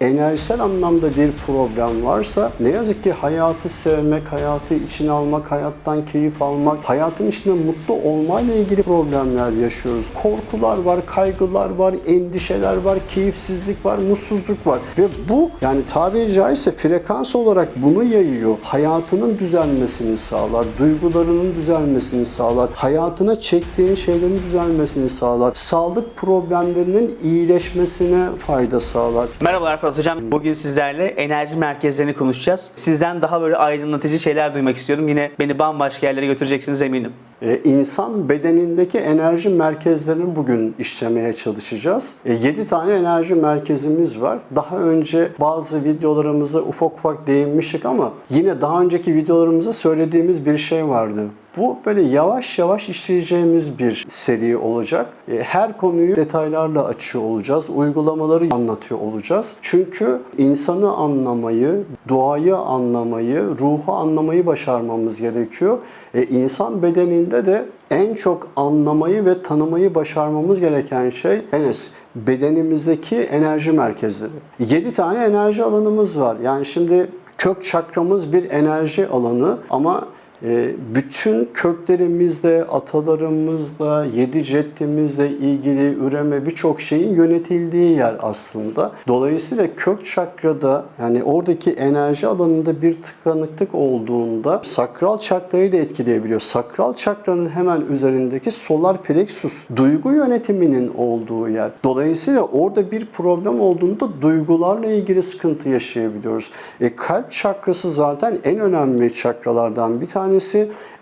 enerjisel anlamda bir problem varsa ne yazık ki hayatı sevmek, hayatı içine almak, hayattan keyif almak, hayatın içinde mutlu olmayla ilgili problemler yaşıyoruz. Korkular var, kaygılar var, endişeler var, keyifsizlik var, mutsuzluk var. Ve bu yani tabiri caizse frekans olarak bunu yayıyor. Hayatının düzelmesini sağlar, duygularının düzelmesini sağlar, hayatına çektiğin şeylerin düzelmesini sağlar, sağlık problemlerinin iyileşmesine fayda sağlar. Merhabalar Fırat Hocam. Bugün sizlerle enerji merkezlerini konuşacağız. Sizden daha böyle aydınlatıcı şeyler duymak istiyorum. Yine beni bambaşka yerlere götüreceksiniz eminim. Ee, insan bedenindeki enerji merkezlerini bugün işlemeye çalışacağız. 7 tane enerji merkezimiz var. Daha önce bazı videolarımıza ufak ufak değinmiştik ama yine daha önceki videolarımızda söylediğimiz bir şey vardı. Bu böyle yavaş yavaş işleyeceğimiz bir seri olacak. E, Her konuyu detaylarla açıyor olacağız. Uygulamaları anlatıyor olacağız. Çünkü insanı anlamayı, doğayı anlamayı, ruhu anlamayı başarmamız gerekiyor. E, insan bedeninde de en çok anlamayı ve tanımayı başarmamız gereken şey Enes bedenimizdeki enerji merkezleri. 7 tane enerji alanımız var. Yani şimdi kök çakramız bir enerji alanı ama bütün köklerimizle, atalarımızla, yedi ceddimizle ilgili üreme birçok şeyin yönetildiği yer aslında. Dolayısıyla kök çakrada yani oradaki enerji alanında bir tıkanıklık olduğunda sakral çakrayı da etkileyebiliyor. Sakral çakranın hemen üzerindeki solar plexus duygu yönetiminin olduğu yer. Dolayısıyla orada bir problem olduğunda duygularla ilgili sıkıntı yaşayabiliyoruz. E, kalp çakrası zaten en önemli çakralardan bir tanesi.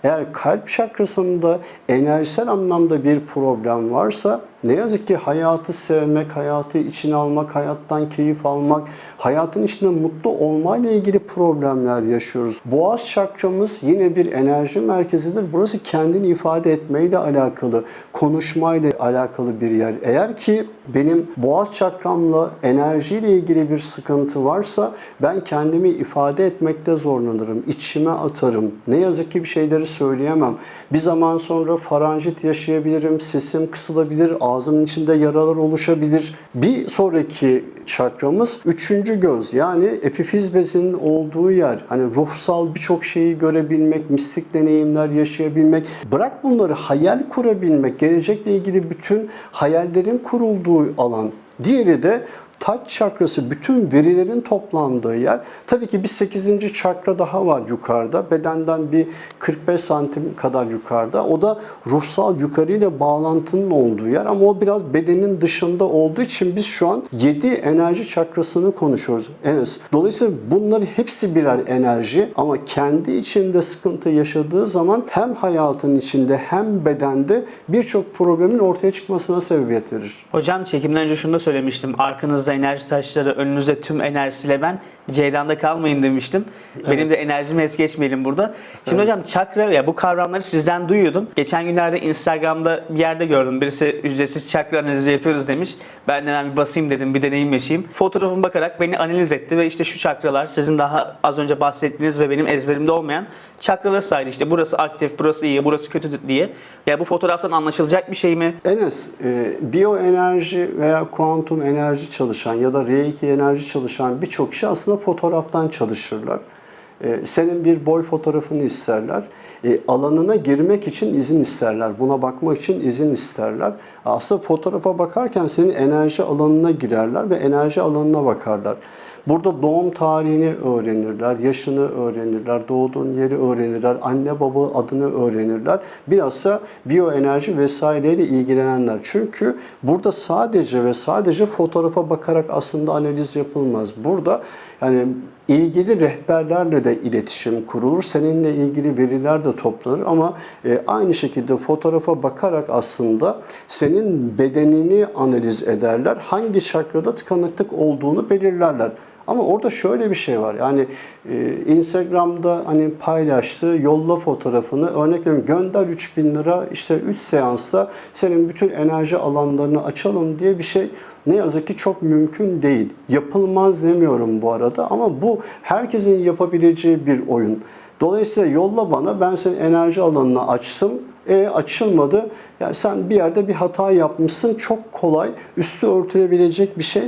Eğer kalp çakrasında enerjisel anlamda bir problem varsa ne yazık ki hayatı sevmek, hayatı içine almak, hayattan keyif almak, hayatın içinde mutlu olmayla ilgili problemler yaşıyoruz. Boğaz çakramız yine bir enerji merkezidir. Burası kendini ifade etmeyle alakalı, konuşmayla alakalı bir yer. Eğer ki benim boğaz çakramla enerjiyle ilgili bir sıkıntı varsa ben kendimi ifade etmekte zorlanırım. İçime atarım. Ne yazık ki bir şeyleri söyleyemem. Bir zaman sonra faranjit yaşayabilirim, sesim kısılabilir, ağzımın içinde yaralar oluşabilir. Bir sonraki çakramız üçüncü göz yani epifiz bezinin olduğu yer. Hani ruhsal birçok şeyi görebilmek, mistik deneyimler yaşayabilmek. Bırak bunları hayal kurabilmek, gelecekle ilgili bütün hayallerin kurulduğu alan. Diğeri de taç çakrası bütün verilerin toplandığı yer. Tabii ki bir 8. çakra daha var yukarıda. Bedenden bir 45 santim kadar yukarıda. O da ruhsal yukarıyla bağlantının olduğu yer ama o biraz bedenin dışında olduğu için biz şu an 7 enerji çakrasını konuşuyoruz Enes. Dolayısıyla bunların hepsi birer enerji ama kendi içinde sıkıntı yaşadığı zaman hem hayatın içinde hem bedende birçok problemin ortaya çıkmasına sebebiyet verir. Hocam çekimden önce şunu da söylemiştim. Arkanızda enerji taşları, önünüzde tüm enerjisiyle ben ceyranda kalmayın demiştim. Benim de enerjimi es geçmeyelim burada. Şimdi hocam çakra ya bu kavramları sizden duyuyordum. Geçen günlerde Instagram'da bir yerde gördüm. Birisi ücretsiz çakra analizi yapıyoruz demiş. Ben de hemen bir basayım dedim, bir deneyim yaşayayım. Fotoğrafıma bakarak beni analiz etti ve işte şu çakralar sizin daha az önce bahsettiğiniz ve benim ezberimde olmayan çakraları saydı. İşte burası aktif, burası iyi, burası kötü diye. Ya bu fotoğraftan anlaşılacak bir şey mi? Enes, e, biyoenerji veya kuantum enerji çalışan ya da reiki enerji çalışan birçok kişi aslında fotoğraftan çalışırlar. E, senin bir boy fotoğrafını isterler. E, alanına girmek için izin isterler. Buna bakmak için izin isterler. Aslında fotoğrafa bakarken senin enerji alanına girerler ve enerji alanına bakarlar. Burada doğum tarihini öğrenirler, yaşını öğrenirler, doğduğun yeri öğrenirler, anne baba adını öğrenirler. Bilhassa biyoenerji vesaireyle ilgilenenler. Çünkü burada sadece ve sadece fotoğrafa bakarak aslında analiz yapılmaz. Burada yani ilgili rehberlerle de iletişim kurulur. Seninle ilgili veriler de toplanır ama e, aynı şekilde fotoğrafa bakarak aslında senin bedenini analiz ederler. Hangi çakrada tıkanıklık olduğunu belirlerler. Ama orada şöyle bir şey var. Yani e, Instagram'da hani paylaştı, yolla fotoğrafını, örnek veriyorum gönder 3000 lira, işte 3 seansta senin bütün enerji alanlarını açalım diye bir şey ne yazık ki çok mümkün değil. Yapılmaz demiyorum bu arada ama bu herkesin yapabileceği bir oyun. Dolayısıyla yolla bana ben senin enerji alanını açtım. E açılmadı. Yani sen bir yerde bir hata yapmışsın. Çok kolay üstü örtülebilecek bir şey.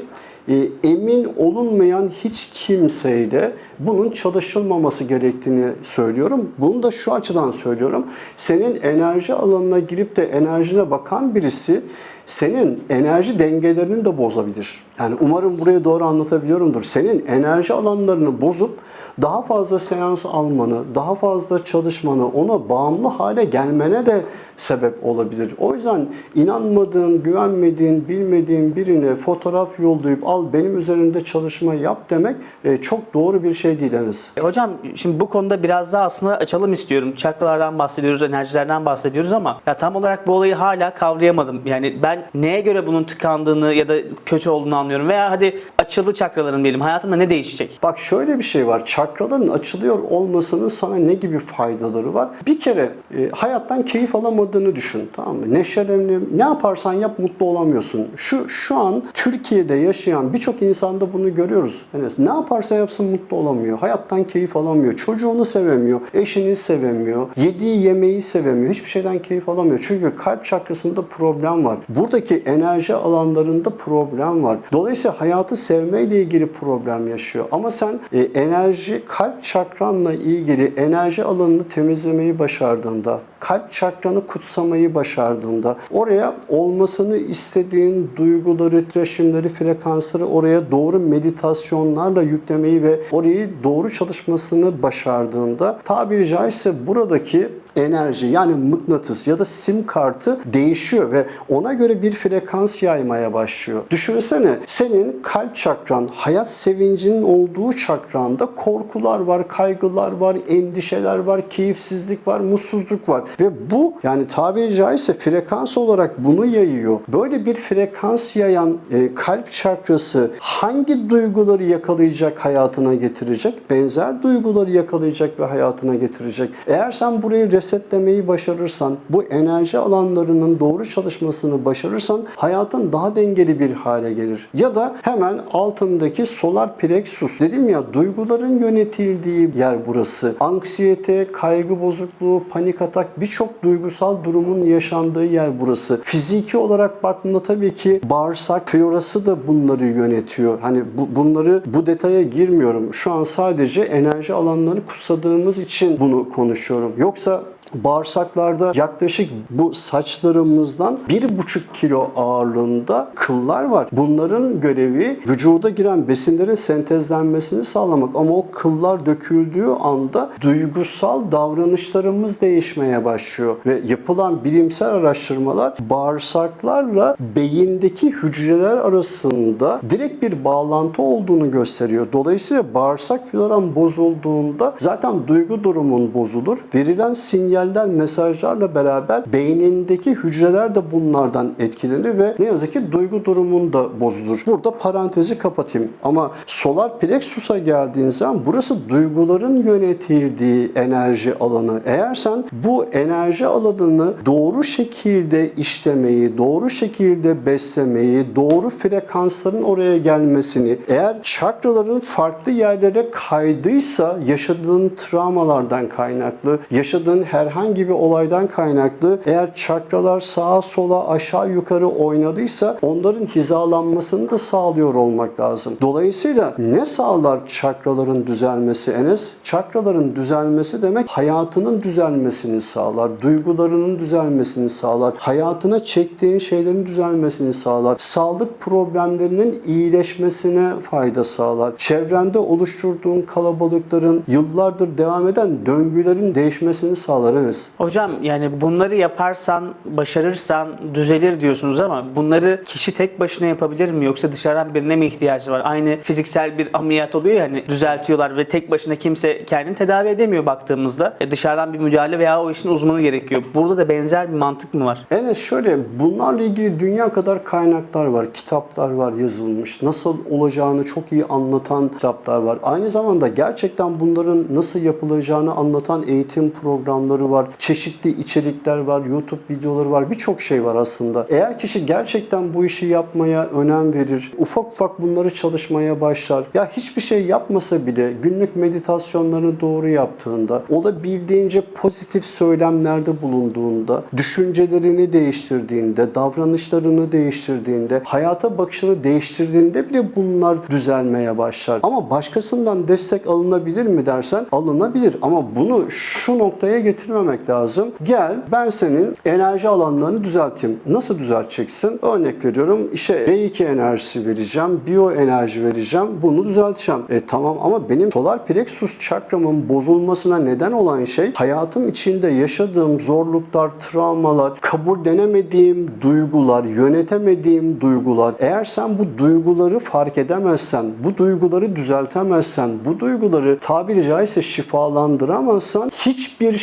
E, emin olunmayan hiç kimseyle bunun çalışılmaması gerektiğini söylüyorum. Bunu da şu açıdan söylüyorum. Senin enerji alanına girip de enerjine bakan birisi senin enerji dengelerini de bozabilir. Yani umarım burayı doğru anlatabiliyorumdur. Senin enerji alanlarını bozup daha fazla seans almanı, daha fazla çalışmanı, ona bağımlı hale gelmene de sebep olabilir. O yüzden inanmadığın, güvenmediğin, bilmediğin birine fotoğraf yollayıp al benim üzerinde çalışma yap demek e, çok doğru bir şey değil Enes. E, Hocam şimdi bu konuda biraz daha aslında açalım istiyorum. Çakralardan bahsediyoruz, enerjilerden bahsediyoruz ama ya tam olarak bu olayı hala kavrayamadım. Yani ben neye göre bunun tıkandığını ya da kötü olduğunu anlıyorum veya hadi açıldı çakralarım diyelim. Hayatımda ne değişecek? Bak şöyle bir şey var. Çakraların açılıyor olmasının sana ne gibi faydaları var? Bir kere e, hayattan keyif alamadığını düşün. Tamam mı? Neşelenip ne yaparsan yap mutlu olamıyorsun. Şu şu an Türkiye'de yaşayan birçok insanda bunu görüyoruz. Yani ne yaparsa yapsın mutlu olamıyor. Hayattan keyif alamıyor. Çocuğunu sevemiyor. Eşini sevemiyor. Yediği yemeği sevemiyor. Hiçbir şeyden keyif alamıyor. Çünkü kalp çakrasında problem var. Buradaki enerji alanlarında problem var. Dolayısıyla hayatı sevmeyle ilgili problem yaşıyor. Ama sen e, enerji kalp çakranla ilgili enerji alanını temizlemeyi başardığında, kalp çakranı kutsamayı başardığında, oraya olmasını istediğin duyguları, titreşimleri, frekansları oraya doğru meditasyonlarla yüklemeyi ve orayı doğru çalışmasını başardığında tabiri caizse buradaki enerji yani mıknatıs ya da sim kartı değişiyor ve ona göre bir frekans yaymaya başlıyor. Düşünsene senin kalp çakran, hayat sevincinin olduğu çakranda korkular var, kaygılar var, endişeler var, keyifsizlik var, mutsuzluk var ve bu yani tabiri caizse frekans olarak bunu yayıyor. Böyle bir frekans yayan e, kalp çakrası hangi duyguları yakalayacak, hayatına getirecek? Benzer duyguları yakalayacak ve hayatına getirecek. Eğer sen burayı resetlemeyi başarırsan, bu enerji alanlarının doğru çalışmasını başarırsan hayatın daha dengeli bir hale gelir. Ya da hemen altındaki solar plexus dedim ya duyguların yönetildiği yer burası. Anksiyete, kaygı bozukluğu, panik atak birçok duygusal durumun yaşandığı yer burası. Fiziki olarak baktığında tabii ki bağırsak florası da bunları yönetiyor. Hani bu, bunları bu detaya girmiyorum. Şu an sadece enerji alanlarını kutsadığımız için bunu konuşuyorum. Yoksa Bağırsaklarda yaklaşık bu saçlarımızdan bir buçuk kilo ağırlığında kıllar var. Bunların görevi vücuda giren besinlerin sentezlenmesini sağlamak. Ama o kıllar döküldüğü anda duygusal davranışlarımız değişmeye başlıyor. Ve yapılan bilimsel araştırmalar bağırsaklarla beyindeki hücreler arasında direkt bir bağlantı olduğunu gösteriyor. Dolayısıyla bağırsak floran bozulduğunda zaten duygu durumun bozulur. Verilen sinyaller, mesajlarla beraber beynindeki hücreler de bunlardan etkilenir ve ne yazık ki duygu durumun da bozulur. Burada parantezi kapatayım. Ama solar plexus'a geldiğin zaman burası duyguların yönetildiği enerji alanı. Eğer sen bu enerji alanını doğru şekilde işlemeyi, doğru şekilde beslemeyi, doğru frekansların oraya gelmesini, eğer çakraların farklı yerlere kaydıysa yaşadığın travmalardan kaynaklı, yaşadığın herhangi bir olaydan kaynaklı eğer çakralar sağa sola aşağı yukarı oynadıysa onların hizalanmasını da sağlıyor olmak lazım. Dolayısıyla ne sağlar çakraların düzelmesi Enes? Çakraların düzelmesi demek hayatının düzelmesini sağlar, duygularının düzelmesini sağlar, hayatına çektiğin şeylerin düzelmesini sağlar, sağlık problemlerinin iyileşmesine fayda sağlar. Çevrende oluşturduğun kalabalıkların yıllardır devam eden döngülerin değişmesini sağlar Enes. Hocam yani bunları yaparsan, başarırsan düzelir diyorsunuz ama bunları kişi tek başına yapabilir mi yoksa dışarıdan birine mi ihtiyacı var? Aynı fiziksel bir ameliyat oluyor ya hani düzeltiyorlar ve tek başına kimse kendini tedavi edemiyor baktığımızda. E dışarıdan bir müdahale veya o işin uzmanı gerekiyor. Burada da benzer bir mantık mı var? Enes şöyle bunlarla ilgili dünya kadar kaynaklar var, kitaplar var yazılmış. Nasıl olacağını çok iyi anlatan kitaplar var. Aynı zamanda gerçekten bunların nasıl yapılacağını anlatan eğitim programları kitapları var, çeşitli içerikler var, YouTube videoları var, birçok şey var aslında. Eğer kişi gerçekten bu işi yapmaya önem verir, ufak ufak bunları çalışmaya başlar. Ya hiçbir şey yapmasa bile günlük meditasyonlarını doğru yaptığında, olabildiğince pozitif söylemlerde bulunduğunda, düşüncelerini değiştirdiğinde, davranışlarını değiştirdiğinde, hayata bakışını değiştirdiğinde bile bunlar düzelmeye başlar. Ama başkasından destek alınabilir mi dersen alınabilir ama bunu şu noktaya getirmemek lazım. Gel ben senin enerji alanlarını düzelteyim. Nasıl düzelteceksin? Örnek veriyorum işe R2 enerjisi vereceğim, biyo enerji vereceğim. Bunu düzelteceğim. E tamam ama benim solar plexus çakramın bozulmasına neden olan şey hayatım içinde yaşadığım zorluklar, travmalar, kabullenemediğim duygular, yönetemediğim duygular. Eğer sen bu duyguları fark edemezsen, bu duyguları düzeltemezsen, bu duyguları tabiri caizse şifalandıramazsan hiçbir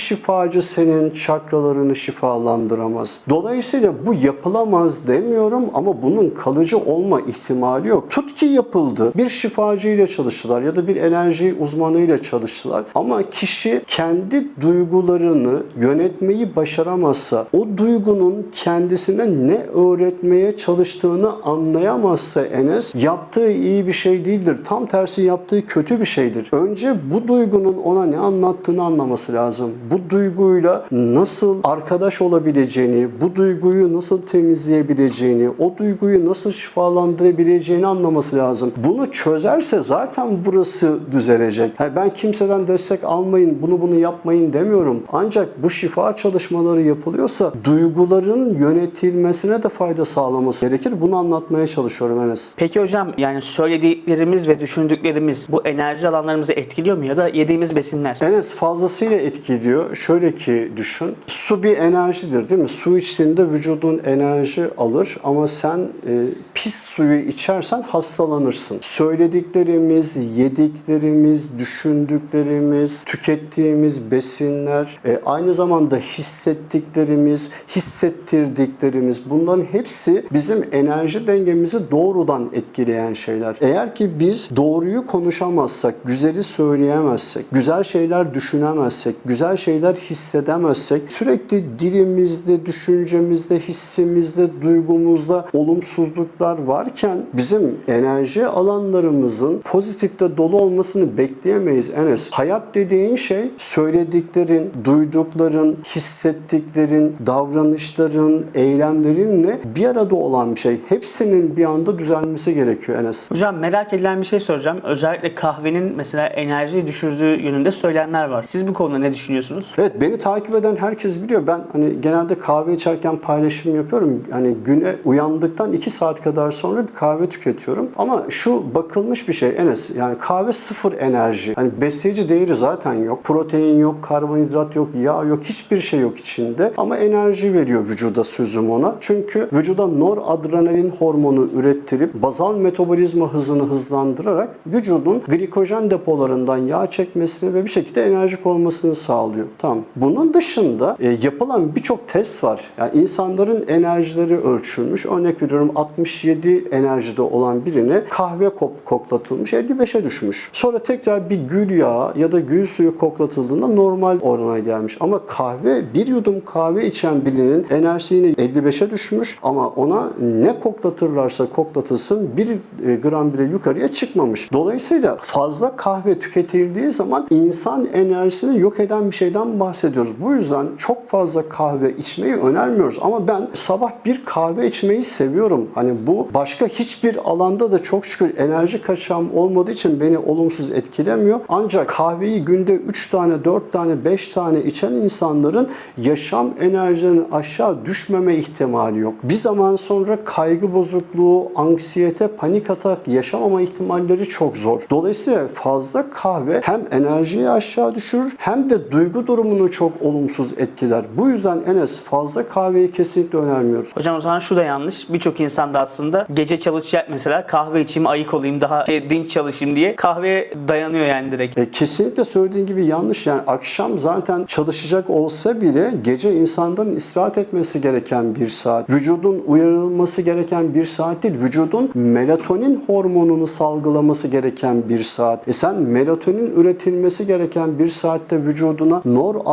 şifacı senin çakralarını şifalandıramaz. Dolayısıyla bu yapılamaz demiyorum ama bunun kalıcı olma ihtimali yok. Tut ki yapıldı. Bir şifacıyla çalıştılar ya da bir enerji uzmanıyla çalıştılar ama kişi kendi duygularını yönetmeyi başaramazsa, o duygunun kendisine ne öğretmeye çalıştığını anlayamazsa Enes, yaptığı iyi bir şey değildir. Tam tersi yaptığı kötü bir şeydir. Önce bu duygunun ona ne anlattığını anlaması lazım. Bu duyguyla nasıl arkadaş olabileceğini, bu duyguyu nasıl temizleyebileceğini, o duyguyu nasıl şifalandırabileceğini anlaması lazım. Bunu çözerse zaten burası düzelecek. Ha, ben kimseden destek almayın, bunu bunu yapmayın demiyorum. Ancak bu şifa çalışmaları yapılıyorsa duyguların yönetilmesine de fayda sağlaması gerekir. Bunu anlatmaya çalışıyorum Enes. Peki hocam yani söylediklerimiz ve düşündüklerimiz bu enerji alanlarımızı etkiliyor mu ya da yediğimiz besinler? Enes fazlasıyla etkiliyor. Şöyle ki düşün. Su bir enerjidir değil mi? Su içtiğinde vücudun enerji alır ama sen e, pis suyu içersen hastalanırsın. Söylediklerimiz, yediklerimiz, düşündüklerimiz, tükettiğimiz besinler, e, aynı zamanda hissettiklerimiz, hissettirdiklerimiz bunların hepsi bizim enerji dengemizi doğrudan etkileyen şeyler. Eğer ki biz doğruyu konuşamazsak, güzeli söyleyemezsek, güzel şeyler düşünemezsek, güzel şeyler hissedemezsek, sürekli dilimizde, düşüncemizde, hissimizde, duygumuzda olumsuzluklar varken bizim enerji alanlarımızın pozitifte dolu olmasını bekleyemeyiz Enes. Hayat dediğin şey söylediklerin, duydukların, hissettiklerin, davranışların, eylemlerinle bir arada olan bir şey. Hepsinin bir anda düzelmesi gerekiyor Enes. Hocam merak edilen bir şey soracağım. Özellikle kahvenin mesela enerjiyi düşürdüğü yönünde söylemler var. Siz bu konuda ne düşünüyorsunuz? Evet beni takip eden herkes biliyor. Ben hani genelde kahve içerken paylaşım yapıyorum. Hani güne uyandıktan 2 saat kadar sonra bir kahve tüketiyorum. Ama şu bakılmış bir şey Enes. Yani kahve sıfır enerji. Hani besleyici değeri zaten yok. Protein yok, karbonhidrat yok, yağ yok. Hiçbir şey yok içinde. Ama enerji veriyor vücuda sözüm ona. Çünkü vücuda noradrenalin hormonu ürettirip bazal metabolizma hızını hızlandırarak vücudun glikojen depolarından yağ çekmesini ve bir şekilde enerjik olmasını sağlıyor. Tamam. Bunun dışında e, yapılan birçok test var. Yani insanların enerjileri ölçülmüş. Örnek veriyorum 67 enerjide olan birine kahve kop koklatılmış 55'e düşmüş. Sonra tekrar bir gül yağı ya da gül suyu koklatıldığında normal orana gelmiş. Ama kahve bir yudum kahve içen birinin enerjisi yine 55'e düşmüş ama ona ne koklatırlarsa koklatılsın bir e, gram bile yukarıya çıkmamış. Dolayısıyla fazla kahve tüketildiği zaman insan enerjisini yok eden bir şeyden bahsediyoruz. Bu yüzden çok fazla kahve içmeyi önermiyoruz. Ama ben sabah bir kahve içmeyi seviyorum. Hani bu başka hiçbir alanda da çok şükür enerji kaçağım olmadığı için beni olumsuz etkilemiyor. Ancak kahveyi günde 3 tane, 4 tane, 5 tane içen insanların yaşam enerjilerinin aşağı düşmeme ihtimali yok. Bir zaman sonra kaygı bozukluğu, anksiyete, panik atak yaşamama ihtimalleri çok zor. Dolayısıyla fazla kahve hem enerjiyi aşağı düşürür hem de duygu durumunu çok olumsuz etkiler. Bu yüzden Enes fazla kahveyi kesinlikle önermiyoruz. Hocam o zaman şu da yanlış. Birçok insan da aslında gece çalışacak mesela kahve içeyim ayık olayım daha şey, dinç çalışayım diye kahveye dayanıyor yani direkt. E, kesinlikle söylediğin gibi yanlış. Yani akşam zaten çalışacak olsa bile gece insanların istirahat etmesi gereken bir saat. Vücudun uyarılması gereken bir saat değil. Vücudun melatonin hormonunu salgılaması gereken bir saat. E sen melatonin üretilmesi gereken bir saatte vücuduna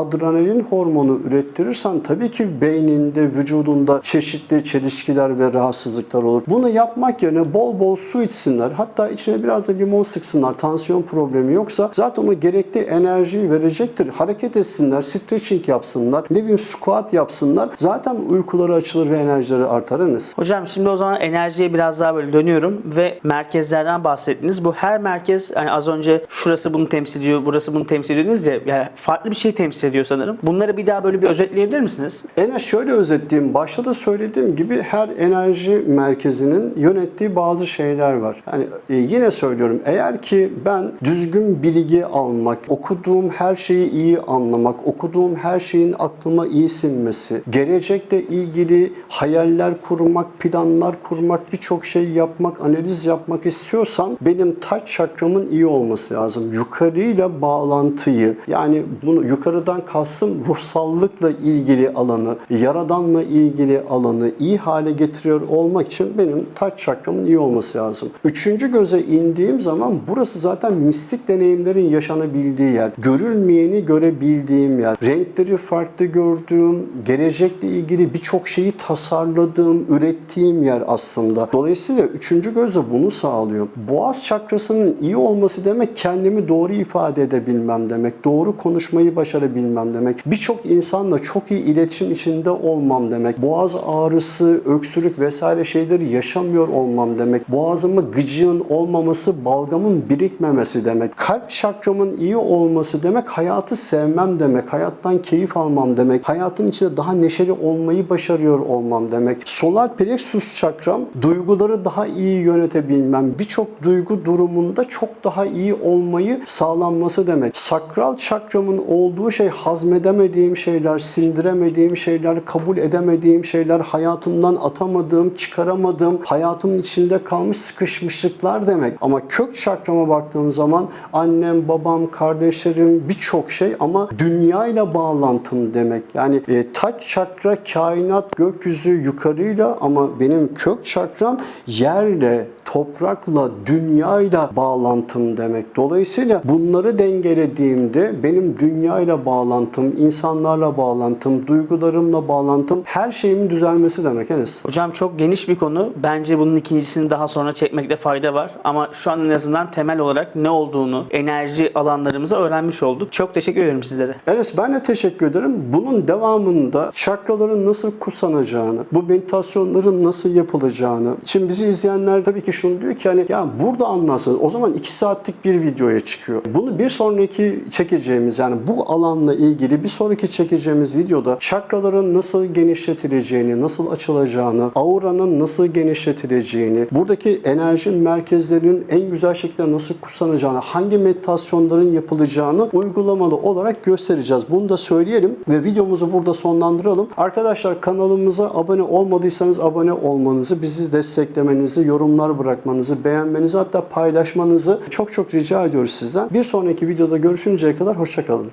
adrenalin hormonu ürettirirsen tabii ki beyninde, vücudunda çeşitli çelişkiler ve rahatsızlıklar olur. Bunu yapmak yerine bol bol su içsinler. Hatta içine biraz da limon sıksınlar. Tansiyon problemi yoksa zaten o gerekli enerjiyi verecektir. Hareket etsinler, stretching yapsınlar, ne bileyim squat yapsınlar. Zaten uykuları açılır ve enerjileri artar Enes. Hocam şimdi o zaman enerjiye biraz daha böyle dönüyorum ve merkezlerden bahsettiniz. Bu her merkez yani az önce şurası bunu temsil ediyor, burası bunu temsil ediyor ya yani farklı bir şey temsil ediyor sanırım. Bunları bir daha böyle bir özetleyebilir misiniz? Enes şöyle özetleyeyim. Başta da söylediğim gibi her enerji merkezinin yönettiği bazı şeyler var. Yani e, yine söylüyorum eğer ki ben düzgün bilgi almak, okuduğum her şeyi iyi anlamak, okuduğum her şeyin aklıma iyi sinmesi, gelecekle ilgili hayaller kurmak, planlar kurmak, birçok şey yapmak, analiz yapmak istiyorsam benim taç çakramın iyi olması lazım. Yukarıyla bağlantıyı yani bunu yukarıdan kastım ruhsallıkla ilgili alanı, yaradanla ilgili alanı iyi hale getiriyor olmak için benim taç çakramın iyi olması lazım. Üçüncü göze indiğim zaman burası zaten mistik deneyimlerin yaşanabildiği yer. Görülmeyeni görebildiğim yer. Renkleri farklı gördüğüm, gelecekle ilgili birçok şeyi tasarladığım, ürettiğim yer aslında. Dolayısıyla üçüncü göz bunu sağlıyor. Boğaz çakrasının iyi olması demek kendimi doğru ifade edebilmem demek. Doğru konuşmayı başarabilmem demek. Birçok insanla çok iyi iletişim içinde olmam demek. Boğaz ağrısı, öksürük vesaire şeyleri yaşamıyor olmam demek. Boğazımı gıcığın olmaması, balgamın birikmemesi demek. Kalp çakramın iyi olması demek hayatı sevmem demek. Hayattan keyif almam demek. Hayatın içinde daha neşeli olmayı başarıyor olmam demek. Solar plexus çakram duyguları daha iyi yönetebilmem. Birçok duygu durumunda çok daha iyi olmayı sağlanması demek. Sakral çakramın olduğu şey hazmedemediğim şeyler, sindiremediğim şeyler, kabul edemediğim şeyler, hayatımdan atamadığım, çıkaramadığım, hayatımın içinde kalmış sıkışmışlıklar demek. Ama kök çakrama baktığım zaman annem, babam, kardeşlerim birçok şey ama dünyayla bağlantım demek. Yani e, taç çakra, kainat, gökyüzü yukarıyla ama benim kök çakram yerle, toprakla, dünyayla bağlantım demek. Dolayısıyla bunları dengelediğimde benim dünyayla bağlantım, insanlarla bağlantım, duygularımla bağlantım, her şeyimin düzelmesi demek Enes. Hocam çok geniş bir konu. Bence bunun ikincisini daha sonra çekmekte fayda var. Ama şu an en azından temel olarak ne olduğunu, enerji alanlarımızı öğrenmiş olduk. Çok teşekkür ederim sizlere. Enes ben de teşekkür ederim. Bunun devamında çakraların nasıl kusanacağını, bu meditasyonların nasıl yapılacağını. Şimdi bizi izleyenler tabii ki şunu diyor ki hani ya burada anlarsanız o zaman 2 saatlik bir videoya çıkıyor. Bunu bir sonraki çekeceğimiz yani bu alanla ilgili bir sonraki çekeceğimiz videoda çakraların nasıl genişletileceğini, nasıl açılacağını, auranın nasıl genişletileceğini, buradaki enerji merkezlerinin en güzel şekilde nasıl kusanacağını, hangi meditasyonların yapılacağını uygulamalı olarak göstereceğiz. Bunu da söyleyelim ve videomuzu burada sonlandıralım. Arkadaşlar kanalımıza abone olmadıysanız abone olmanızı, bizi desteklemenizi, yorumlar bırakmanızı, beğenmenizi hatta paylaşmanızı çok çok rica ediyoruz sizden. Bir sonraki videoda görüşünceye kadar hoşçakalın.